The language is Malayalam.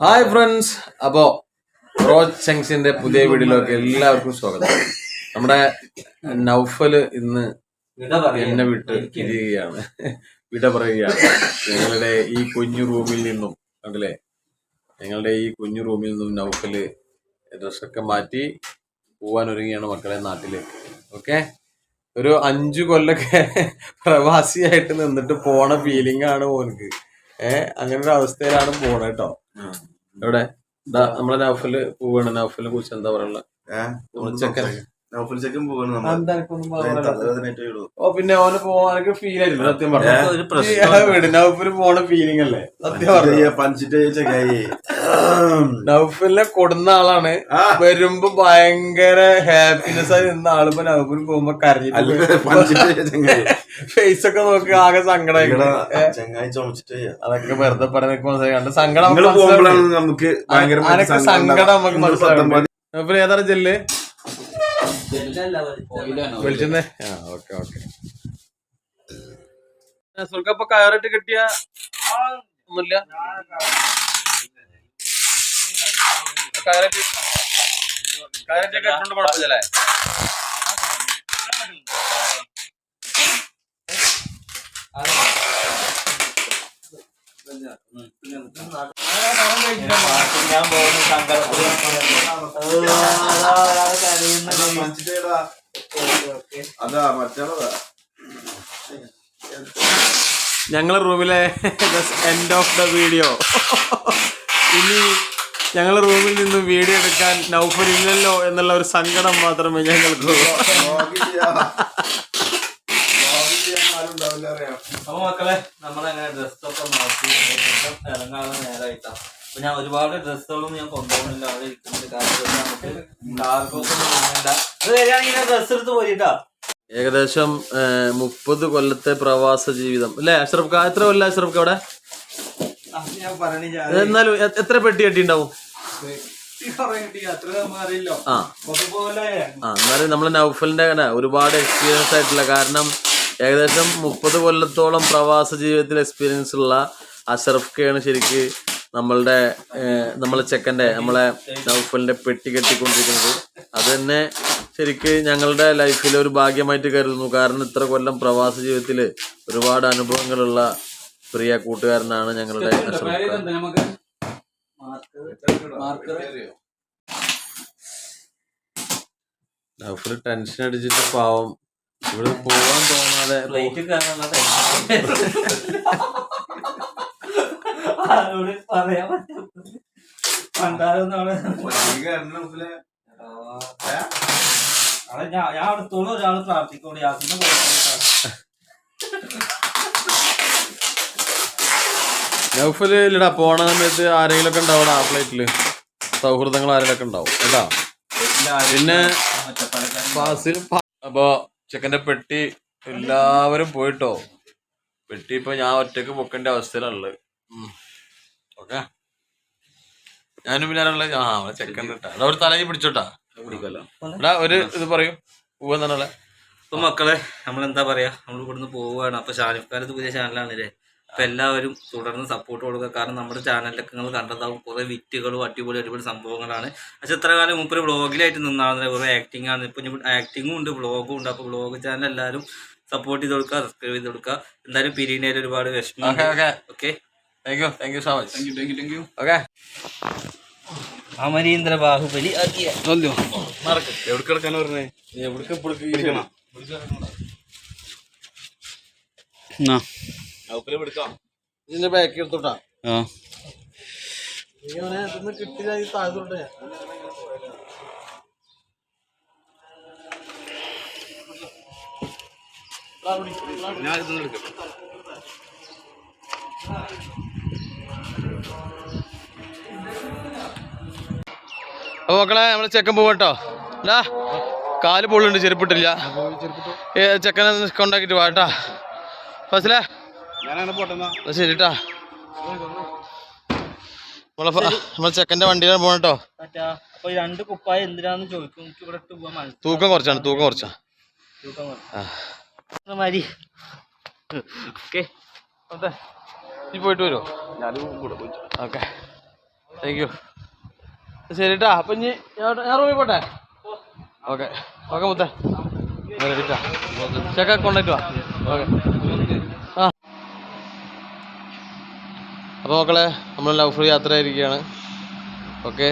ഹായ് ഫ്രണ്ട്സ് അപ്പോ റോജ് സെങ്സിന്റെ പുതിയ വീഡിയോയിലേക്ക് എല്ലാവർക്കും സ്വാഗതം. നമ്മുടെ നൗഫൽ ഇന്ന് എന്നെ വിട്ട് ഇരിക്കുകയാണ് വിട പറയുകയാണ്. ഞങ്ങളുടെ ഈ കുഞ്ഞു റൂമിൽ നിന്നും കണ്ടില്ലേ? ഞങ്ങളുടെ ഈ കുഞ്ഞു റൂമിൽ നിന്നും നൗഫൽ ഡ്രസ്സൊക്കെ മാറ്റി പോവാൻ ഒരുങ്ങിയാണ് മക്കളെ നാട്ടിലേക്ക്. ഓക്കെ ഒരു അഞ്ചു കൊല്ലൊക്കെ പ്രവാസിയായിട്ട് നിന്നിട്ട് പോണ ഫീലിംഗ് ആണ് ഓനക്ക് ഏഹ് അങ്ങനെ ഒരു അവസ്ഥയിലാണ് പോണ കേട്ടോ എവിടെ? നമ്മളെ നൗഫൽ പോവാണ്. നൗഫലിനെ കുറിച്ച് എന്താ പറയാനുള്ള? ഓ പിന്നെ ഓന് പോവാനൊക്കെ ഫീൽ ആയിരുന്നു സത്യം പറഞ്ഞു. പ്രശ്നം പോണ ഫീലിംഗ് അല്ലേ? സത്യം പറഞ്ഞു. പഞ്ചിട്ട് നൗഫലിനെ കൊടുന്ന ആളാണ്. വരുമ്പോ ഭയങ്കര ഹാപ്പിനെസ് ആയി നിന്ന ആൾ ഇപ്പൊ പോകുമ്പോ കറി കരഞ്ഞിട്ട് ഫേസ് ഒക്കെ നോക്കി ആകെ സങ്കടമായി അതൊക്കെ വെറുതെ പറയാൻ മനസ്സിലായി. സങ്കടം നമുക്ക് സങ്കടം നമുക്ക് മനസ്സിലാവും ഏതാണ് ജെല്ല്? വെളിച്ചെണ്ണ ആ ഓക്കെ ഓക്കെ. സുൽക്കപ്പൊ കയറിട്ട് കിട്ടിയ ഒന്നുമില്ല. കയറിട്ട് കയറിട്ട് കെട്ടുകൊണ്ട് കുഴപ്പമില്ലല്ലേ? ഞാൻ പോകുന്ന. അതാ ഞങ്ങളെ റൂമിലെ എൻഡ് ഓഫ് ദ വീഡിയോ ഇനി ഞങ്ങളെ റൂമിൽ നിന്നും വീഡിയോ എടുക്കാൻ നൗഫർ ഇല്ലല്ലോ എന്നുള്ള ഒരു സങ്കടം മാത്രമേ ഞങ്ങൾക്ക് അപ്പൊ മക്കളെ നമ്മളങ്ങനെ ഡ്രസ്സൊക്കെ മാറ്റി ഇറങ്ങാതെ ഇറങ്ങാനുള്ള നേരമായിട്ടാ അപ്പൊ ഞാൻ ഒരുപാട് ഡ്രസ്സുകളും ഞാൻ കൊണ്ടുപോകുന്നില്ല അവിടെ ഇരിക്കുന്നുണ്ട്. കാരണം നമുക്ക് ഇത് വരികയാണെങ്കിൽ ഡ്രസ്സ് എടുത്ത് പോയിട്ടാ ഏകദേശം മുപ്പത് കൊല്ലത്തെ പ്രവാസ ജീവിതം. അല്ലെ അഷ്റഫ് ഖാ എത്ര കൊല്ലം അഷ്റഫ് ഖാ അവിടെ ഞാൻ പറഞ്ഞ എന്നാലും എത്ര പെട്ടി കെട്ടി ഉണ്ടാവും ആ. എന്നാലും നമ്മളെ നൗഫലിന്റെ അങ്ങനെ ഒരുപാട് എക്സ്പീരിയൻസ് ആയിട്ടുള്ള കാരണം ഏകദേശം മുപ്പത് കൊല്ലത്തോളം പ്രവാസ ജീവിതത്തിൽ എക്സ്പീരിയൻസ് ഉള്ള അഷറഫ് കെയാണ് ശരിക്ക് നമ്മളുടെ നമ്മളെ ചെക്കന്റെ നമ്മളെ നൗഫലിന്റെ പെട്ടി കെട്ടിക്കൊണ്ടിരിക്കുന്നത്. അത് തന്നെ ശരിക്ക് ഞങ്ങളുടെ ലൈഫിലെ ഒരു ഭാഗ്യമായിട്ട് കരുതുന്നു. കാരണം ഇത്ര കൊല്ലം പ്രവാസ ജീവിതത്തിൽ ഒരുപാട് അനുഭവങ്ങളുള്ള പ്രിയ കൂട്ടുകാരനാണ് ഞങ്ങളുടെ നൗഫൽ ടെൻഷൻ അടിച്ചിട്ട് പാവം. ഇവിടെ പോവാൻ തോന്നാതെ പറയാൻ പറ്റും നൗഫലെ. ഞാൻ ഞാൻ അടുത്തോളം ഒരാൾ പ്രാർത്ഥിക്കോളൂ യാസിന്റെ കൊടുത്തോളൂ നൗഫൽ ഇല്ലടാ പോണ സമയത്ത് ആരെങ്കിലും ഒക്കെ ഉണ്ടാവും ആ ഫ്ലൈറ്റിൽ സൗഹൃദങ്ങൾ ആരെങ്കിലും ഒക്കെ ഉണ്ടാവും കേട്ടാ? പിന്നെ ഫാസിൽ അപ്പൊ ചെക്കന്റെ പെട്ടി എല്ലാവരും പോയിട്ടോ? പെട്ടി ഇപ്പൊ ഞാൻ ഒറ്റയ്ക്ക് പൊക്കേണ്ട അവസ്ഥയിലുള്ളത് ഓക്കെ ഞാനും പിന്നെ ആരുള്ള ആ അവിടെ ചെക്കൻ ഇട്ടാ അവിടെ ഒരു തലയിൽ പിടിച്ചോട്ടാ. എടാ ഒരു ഇത് പറയും. പറയൂ പോവെന്നാണല്ലേ അപ്പൊ മക്കളെ നമ്മൾ എന്താ പറയാ? നമ്മൾ ഇവിടുന്ന് പോവുകയാണ്. അപ്പൊ ഷാനിഫ്കാരത്ത് പുതിയ ചാനലാണ് അല്ലേ അപ്പൊ എല്ലാവരും തുടർന്ന് സപ്പോർട്ട് കൊടുക്കുക. കാരണം നമ്മുടെ ചാനലിലൊക്കെ നിങ്ങൾ കണ്ടതാവും. കുറെ വിറ്റുകളും അടിപൊളി അടിപൊളി സംഭവങ്ങളാണ്. പക്ഷെ ഇത്ര കാലം മുമ്പ് ബ്ലോഗിലായിട്ട് നിന്നാണ് കുറെ ആക്ടിംഗ് ആണ്. ഇപ്പൊ ആക്ടിങ്ങും ഉണ്ട് ബ്ലോഗും ഉണ്ട്. അപ്പൊ ബ്ലോഗ് ചാനൽ എല്ലാവരും സപ്പോർട്ട് ചെയ്ത് കൊടുക്കുക സബ്സ്ക്രൈബ് ചെയ്ത് കൊടുക്കുക. എന്തായാലും പിരീനയിൽ ഒരുപാട് വിഷമം okay thank you thank you so much okay Amarinder Baahubali ആക്കിയ എവിടെ കിടക്കാൻ പറഞ്ഞേ? എവിടേക്ക് ഇവിടേക്ക് ഇതിന്റെ ബാക്ക് എടുത്തോട്ടാ. കിട്ടില്ല ഈ താഴത്തോട്ടെ. അപ്പൊ മക്കളെ നമ്മളെ ചെക്കൻ പോകട്ടോ അല്ലാ കാൽ പൊള്ളുണ്ട് ചെരുപ്പിട്ടില്ല. ചെക്കനെ കൊണ്ടാക്കിട്ട് പോട്ടാ ഫസിലേ ശരിട്ടാ നമ്മളെ നമ്മളെ ചെക്കന്റെ വണ്ടിയിലാണ് ഈ രണ്ട് കുപ്പായ എന്തിനാന്ന് ചോദിക്കും? എനിക്ക് ഇവിടെ ഇട്ട് പോകാൻ തൂക്കം കുറച്ചാണ് തൂക്കം കുറച്ചാ. തൂക്കം മതി. ഓക്കെ. നീ പോയിട്ട് വരുമോ ഓക്കെ. താങ്ക് യു ശരിട്ടാ അപ്പം ഇനി ഞാൻ റൂമിൽ പോട്ടെ? ഓക്കെ. ഓക്കെ മുത്തേ. റെഡിട്ടാ ചെക്ക കോണ്ടാക്ട് വാ. ഓക്കെ. ആ. അപ്പോൾ മക്കളെ നമ്മൾ ലവ് ഫ്രീ യാത്ര ആയിരിക്കുകയാണ് ഓക്കെ.